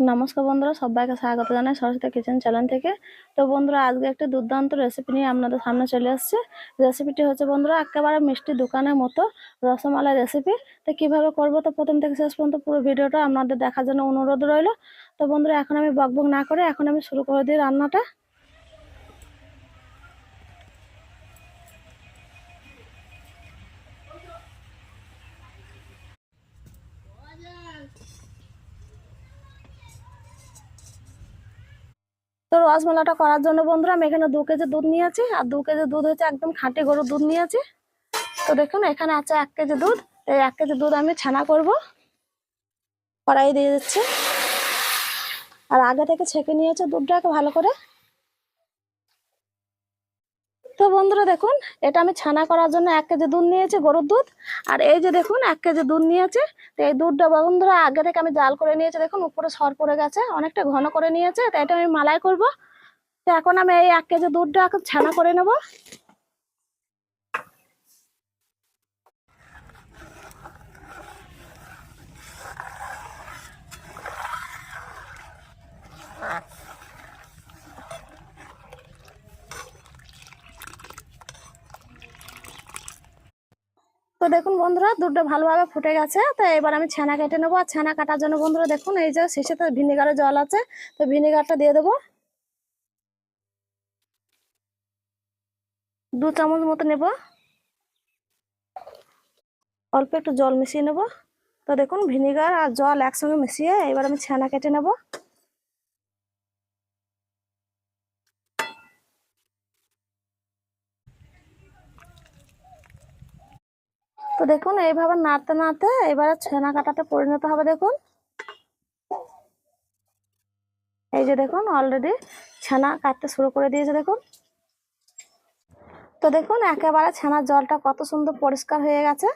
নমস্কার বন্ধুরা, সবাইকে স্বাগত জানাই সরস্বতী কিচেন চ্যানেল থেকে। তো বন্ধুরা, আজকে একটি দুর্দান্ত রেসিপি নিয়ে আপনাদের সামনে চলে আসছে। রেসিপিটি হচ্ছে বন্ধুরা, একেবারে মিষ্টি দোকানের মতো রসমালাই রেসিপি তো কীভাবে করব? তো প্রথম থেকে শেষ পর্যন্ত পুরো ভিডিওটা আপনাদের দেখার জন্য অনুরোধ রইল। তো বন্ধুরা, এখন আমি বকবক না করে, এখন আমি শুরু করে দিই রান্নাটা। তো রসমালাটা করার জন্য বন্ধুরা আমি এখানে দু কেজি দুধ নিয়েছি, আর দু কেজি দুধ হচ্ছে একদম খাঁটি গরুর দুধ নিয়েছি। তো দেখুন, এখানে আছে এক কেজি দুধ, এই এক কেজি দুধ আমি ছানা করব, কড়াই দিয়ে দিচ্ছি। আর আগে থেকে ছেঁকে নিয়েছে দুধটাকে ভালো করে। তো বন্ধুরা দেখুন, এটা আমি ছানা করার জন্য এক কেজি দুধ নিয়েছি, গরুর দুধ। আর এই যে দেখুন, এক কেজি দুধ নিয়েছে। তো এই দুধটা বন্ধুরা আগে থেকে আমি জাল করে নিয়েছি, দেখুন উপরে সর পড়ে গেছে, অনেকটা ঘন করে নিয়েছে। তো এটা আমি মালাই করব। তো এখন আমি এই এক কেজি দুধটা এখন ছানা করে নেব। দেখুন বন্ধুরা, দুধটা ভালোভাবে ফুটে গেছে। তো এবার আমি ছানা কেটে নেব। আর ছানা কাটার জন্য বন্ধুরা, দেখুন, এই যে শেষেতে ভিনেগারের জল আছে, তো ভিনেগারটা দিয়ে দেবো। দু চামচ মতো নেব। অল্প একটু জল মিশিয়ে নেব। তো দেখুন, ভিনেগার আর জল একসঙ্গে মিশিয়ে এবার আমি ছানা কেটে নেব। দেখুন, এইভাবে নাড়তে নাড়তে এবারে ছানা কাটাতে পরিণত হবে, দেখুন। এই যে দেখুন অলরেডি ছানা কাটতে শুরু করে দিয়েছে, দেখুন। তো দেখুন, একেবারে ছানার জলটা কত সুন্দর পরিষ্কার হয়ে গেছে।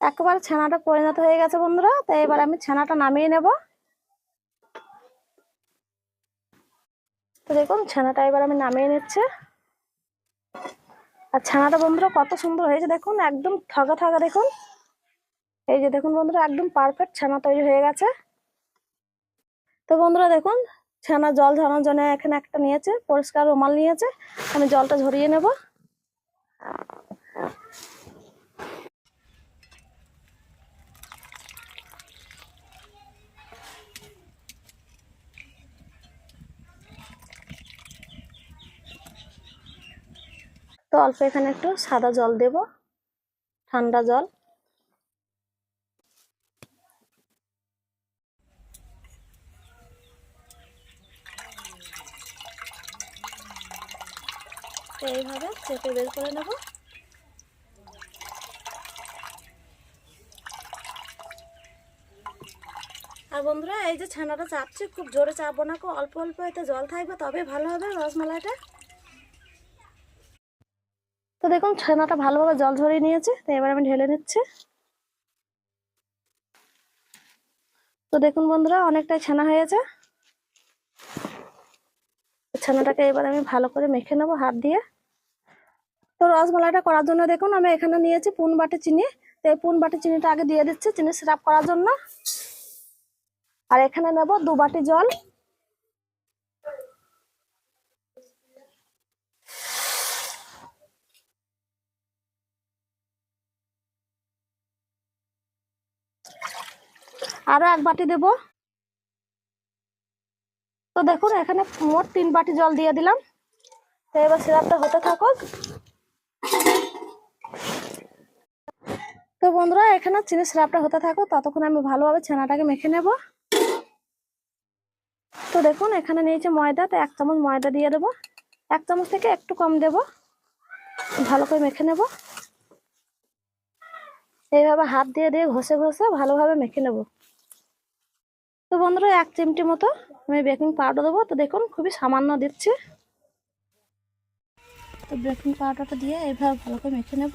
একেবারে ছানাটা পরিণত হয়ে গেছে, বন্ধুরা। তো এবার আমি ছানাটা নামিয়ে নেব। তো দেখুন, ছানাটা এবার আমি নামিয়ে নিচ্ছে। আর ছানাটা বন্ধুরা কত সুন্দর হয়েছে দেখুন, একদম থাকা থাকা দেখুন। এই যে দেখুন বন্ধুরা, একদম পারফেক্ট ছানা তৈরি হয়ে গেছে। তো বন্ধুরা দেখুন, ছানা জল ঝরানোর জন্য এখানে একটা নিয়েছে, পরিষ্কার রুমাল নিয়েছে। আমি জলটা ঝরিয়ে নেব। তো অল্প এখানে একটু সাদা জল দেব, ঠান্ডা জল। এইভাবে চেপে বের করে নেব। আর বন্ধুরা, এই যে ছানাটা চাপছে, খুব জোরে চাপবো না অল্প অল্প এতে জল থাকবে তবে ভালো হবে রসমালাইটা। তো দেখুন, ছানাটা ভালোভাবে জল ঝরিয়ে নিয়েছে, তো এবার আমি ঢেলে নিচ্ছি। তো দেখুন বন্ধুরা, অনেকটাই ছানা হয়েছে ছানাটাকে এবার আমি ভালো করে মেখে নেব হাত দিয়ে। তো রসমালাইটা করার জন্য দেখুন, আমি এখানে নিয়েছি পুন বাটি চিনি। তো এই পুন বাটি চিনিটা আগে দিয়ে দিচ্ছি, চিনি সিরাপ করার জন্য। আর এখানে নেব দু বাটি জল। আরও এক বাটি দেব। তো দেখুন, এখানে মোট তিন বাটি জল দিয়ে দিলাম। তো এবার সিরাপটা হতে থাকুক। তো বন্ধুরা, এখানে চিনি সিরাপটা হতে থাকুক, ততক্ষণ আমি ভালোভাবে ছানাটাকে মেখে নেব। তো দেখুন, এখানে নিয়েছে ময়দা, তো এক চামচ ময়দা দিয়ে দেবো। এক চামচ থেকে একটু কম দেব। ভালো করে মেখে নেব। এইভাবে হাত দিয়ে দিয়ে ঘষে ঘষে ভালোভাবে মেখে নেব। বন্ধুরা, এক চিমটি মতো আমি বেকিং পাউডার দেবো। তো দেখুন, খুবই সামান্য দিচ্ছি। তো বেকিং পাউডারটা দিয়ে এইভাবে ভালো করে মেখে নেব।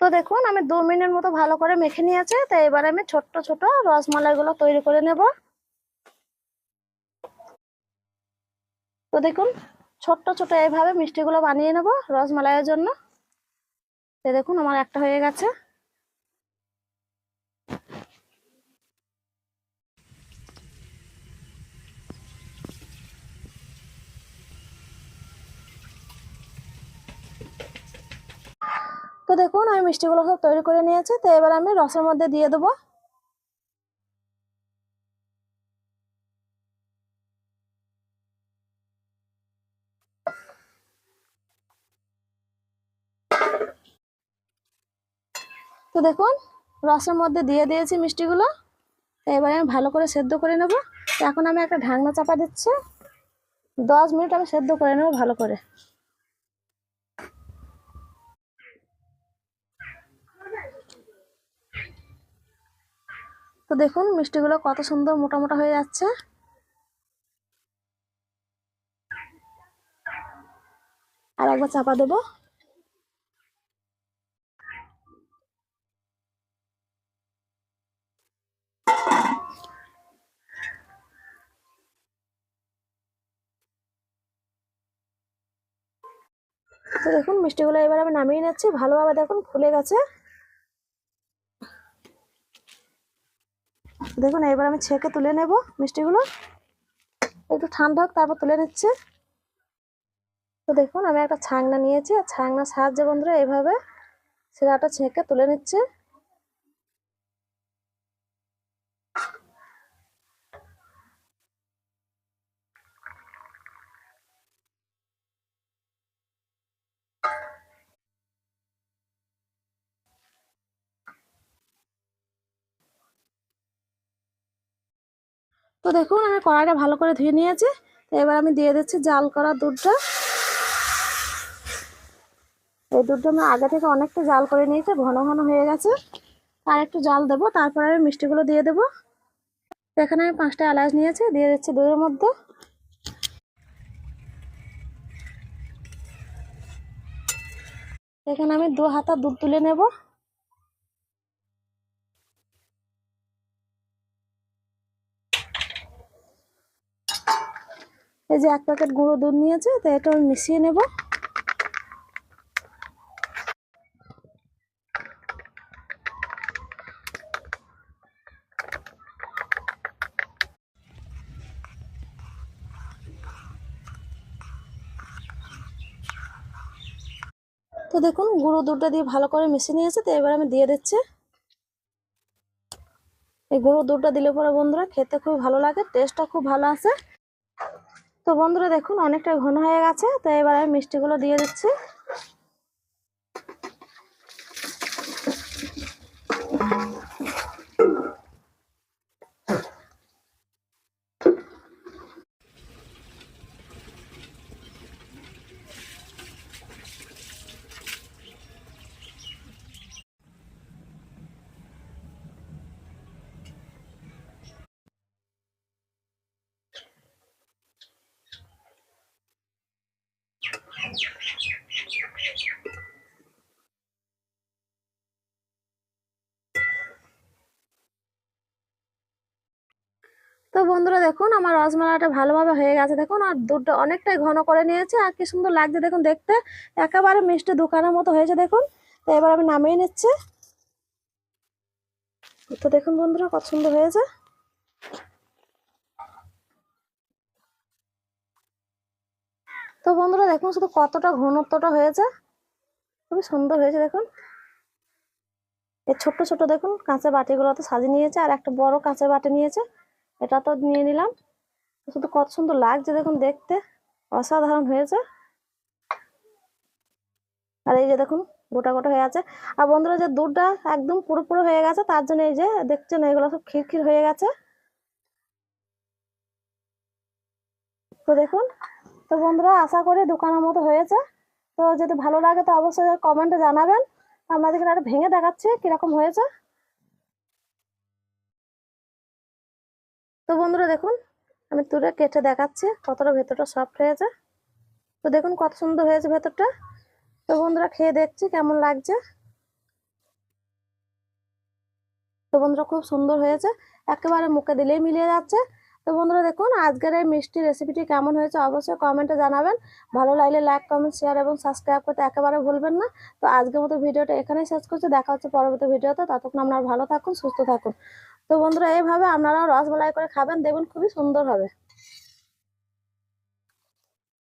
তো দেখুন, আমি দু মিনিট মতো ভালো করে মেখে নিয়েছে। তো এবার আমি ছোট্ট ছোট রসমালাইগুলো তৈরি করে নেব। তো দেখুন, ছোট্ট ছোট এইভাবে মিষ্টিগুলো বানিয়ে নেব রসমালাইয়ের জন্য। তো দেখুন, আমার একটা হয়ে গেছে। তো দেখুন, আমি মিষ্টিগুলো সব তৈরি করে নিয়েছি। তো এবার আমি রসের মধ্যে দিয়ে দেবো। তো দেখুন, রসের মধ্যে দিয়ে দিয়েছি মিষ্টিগুলো। তো এবারে আমি ভালো করে সেদ্ধ করে নেব। তো এখন আমি একটা ঢাকনা চাপা দিচ্ছি। দশ মিনিট আমি সেদ্ধ করে নেব ভালো করে। তো দেখুন, মিষ্টিগুলো কত সুন্দর মোটা মোটা হয়ে যাচ্ছে। আর একবার চাপা দেবো। তো দেখুন, মিষ্টিগুলো এবার আমি নামিয়ে নিচ্ছি। ভালোভাবে দেখুন, ফুলে গেছে। দেখুন, এবার আমি ছেঁকে তুলে নেব মিষ্টিগুলো। একটু ঠান্ডা হোক, তারপর তুলে নিচ্ছে। তো দেখুন, আমি একটা ছাংনা নিয়েছি। আর ছাংনা সাহায্যে বন্ধুরা এইভাবে একটা ছেঁকে তুলে নিচ্ছে। তো দেখুন, আমি কড়াইটা ভালো করে ধুয়ে নিয়েছি। তো এবার আমি দিয়ে দিচ্ছি জাল করা দুধটা। এই দুধটা আমি আগে থেকে অনেকটা জাল করে নিয়েছি, ঘন ঘন হয়ে গেছে। আর একটু জাল দেবো, তারপরে আমি মিষ্টিগুলো দিয়ে দেবো। এখানে আমি পাঁচটা এলাচ নিয়েছি, দিয়ে দিচ্ছি দুধের মধ্যে। এখানে আমি দু হাতা দুধ তুলে নেব। এই যে এক প্যাকেট গুঁড়ো দুধ নিয়েছে, তো এটা আমি মিশিয়ে নেব। তো দেখুন, গুঁড়ো দুধটা দিয়ে ভালো করে মিশিয়ে নিয়েছে, তো এবার আমি দিয়ে দিচ্ছি। এই গুঁড়ো দুধটা দিলে পরে বন্ধুরা খেতে খুব ভালো লাগে, টেস্টটা খুব ভালো আসে। তো বন্ধুরা দেখুন অনেকটা ঘন হয়ে গেছে তো এবার আমি মিষ্টিগুলো দিয়ে দিচ্ছি। তো বন্ধুরা দেখুন, আমার রসমালাটা ভালোভাবে হয়ে গেছে। দেখুন, আর দুধটা অনেকটাই ঘন করে নিয়েছে, আর কি সুন্দর লাগছে দেখুন দেখতে। একেবারে মিষ্টি দোকানের মতো হয়েছে দেখুন। তো এবার আমি নামিয়ে নিচ্ছি। তো দেখুন বন্ধুরা, কত সুন্দর হয়েছে। তো বন্ধুরা দেখুন, শুধু কতটা ঘনত্বটা হয়েছে। খুবই সুন্দর হয়েছে দেখুন। এই ছোট্ট ছোট দেখুন, কাঁচের বাটিগুলো তো সাজিয়ে নিয়েছে, আর একটা বড় কাঁচের বাটি নিয়েছে। এটা তো নিয়ে নিলাম। শুধু কত সুন্দর লাগছে দেখুন দেখতে। অসাধারণ হয়েছে। আর এই যে দেখুন, গোটা গোটা হয়ে আছে। আর বন্ধুরা, যে দুধটা একদম পুরো পুরো হয়ে গেছে, তার জন্য এই যে দেখছেন, এগুলো সব খিরখির হয়ে গেছে। তো দেখুন, তো বন্ধুরা, আশা করি দোকানের মতো হয়েছে। তো যদি ভালো লাগে, তো অবশ্যই কমেন্টে জানাবেন। আপনাদেরকে একটা ভেঙে দেখাচ্ছি কীরকম হয়েছে। তো বন্ধুরা দেখুন, আমি তুলে কেটে দেখাচ্ছি কতটা ভেতরটা সফট হয়েছে তো দেখুন কত সুন্দর হয়েছে ভেতরটা। তো বন্ধুরা খেয়ে দেখছি কেমন লাগছে। তো বন্ধুরা খুব সুন্দর হয়েছে, একেবারে মুখে দিলেই মিলিয়ে যাচ্ছে। তো বন্ধুরা দেখুন, আজকের এই মিষ্টি রেসিপিটি কেমন হয়েছে অবশ্যই কমেন্টে জানাবেন। ভালো লাগলে লাইক কমেন্ট শেয়ার এবং সাবস্ক্রাইব করতে একেবারে ভুলবেন না। তো আজকের মতো ভিডিওটা এখানেই শেষ করছি, দেখা হচ্ছে পরবর্তী ভিডিওতে। ততক্ষণ আপনারা ভালো থাকুন, সুস্থ থাকুন। তো বন্ধুরা এইভাবে আপনারাও রসমালাই করে খাবেন দেখবেন খুবই সুন্দর হবে।